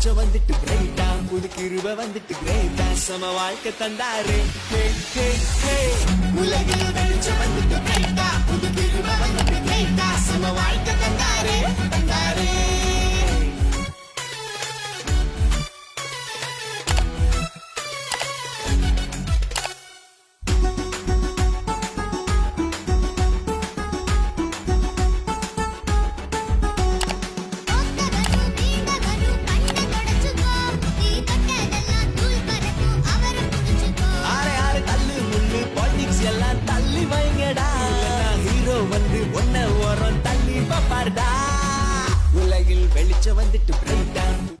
வெளிச்சம் வந்துட்டு கிரேட்டா புது கிருப வந்துட்டு கிரேட்டா சம வாழ்க்கை தந்தாரு. உலகில் வந்து ஒன்ன ஓரம் தள்ளி பாப்பாருடா. உலகில் வெளிச்சம் வந்துட்டு